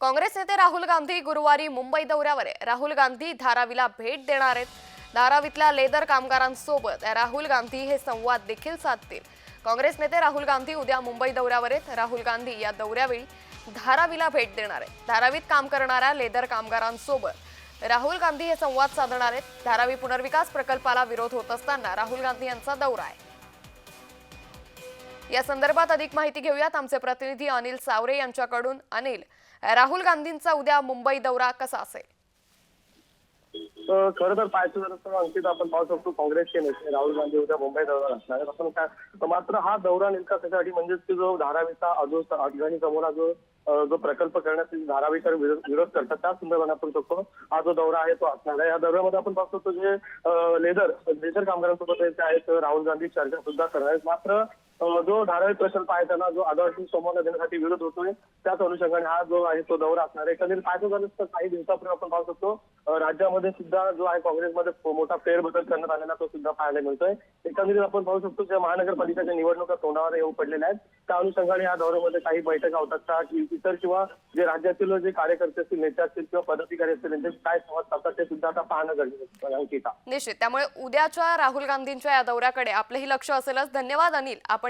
काँग्रेस नेते राहुल गांधी गुरुवारी मुंबई दौऱ्यावर आहे राहुल गांधी धारावीला भेट देणार आहेत. धारावीतल्या लेदर कामगारांसोबत राहुल गांधी हे संवाद देखील साधतील. काँग्रेस नेते राहुल गांधी उद्या मुंबई दौऱ्यावर आहेत. राहुल गांधी या दौऱ्यावेळी धारावीला भेट देणार आहेत. धारावीत काम करणाऱ्या लेदर कामगारांसोबत राहुल गांधी हे संवाद साधणार आहेत. धारावी पुनर्विकास प्रकल्पाला विरोध होत असताना राहुल गांधी यांचा दौरा आहे. या संदर्भात अधिक माहिती घेऊयात आमचे प्रतिनिधी अनिल सावरे यांच्याकडून. अनिल राहुल गांधींचा उद्या मुंबई दौरा कसा असेल? तर खरं तर पाहायचं अंकित आपण पाहू शकतो काँग्रेसचे नेते राहुल गांधी उद्या मुंबई दौरा असणार आहेत. आपण काय मात्र हा दौरा नेमका कशासाठी म्हणजेच की जो धारावीचा जो अडचणी समोर जो जो प्रकल्प करण्यात धारावीकर विरोध विरोध करतात त्या संदर्भात आपण शकतो. हा जो दौरा आहे तो असणार आहे. या दौऱ्यामध्ये आपण पाहू शकतो जे लेदर लेदर कामगारांसोबत आहेत राहुल गांधी चर्चा सुद्धा करणार आहेत. मात्र जो धारावी प्रकल्प आहे त्यांना जो आदिवासी समूहाला देण्यासाठी विरोध होतोय त्याच अनुषंगाने हा जो आहे तो दौरा असणार आहे. कधी पाहायचं झालं तर काही दिवसापूर्वी आपण पाहू शकतो राज्यामध्ये सुद्धा जो आहे काँग्रेसमध्ये मोठा फेरबदल करण्यात आलेला तो सुद्धा पाहायला मिळतोय. एकंदरीत आपण पाहू शकतो की महानगरपालिकेच्या निवडणुका तोंडावर येऊ पडलेल्या आहेत त्या अनुषंगाने या दौऱ्यामध्ये काही बैठका होतात का? इतर किंवा जे राज्यातील जे कार्यकर्ते असतील नेते असतील किंवा पदाधिकारी असतील त्यांचे काय संवाद साधतात ते सुद्धा आता पाहणं गरजेचं निश्चित. त्यामुळे उद्याच्या राहुल गांधींच्या या दौऱ्याकडे आपलंही लक्ष असेलच. धन्यवाद अनिल. आपण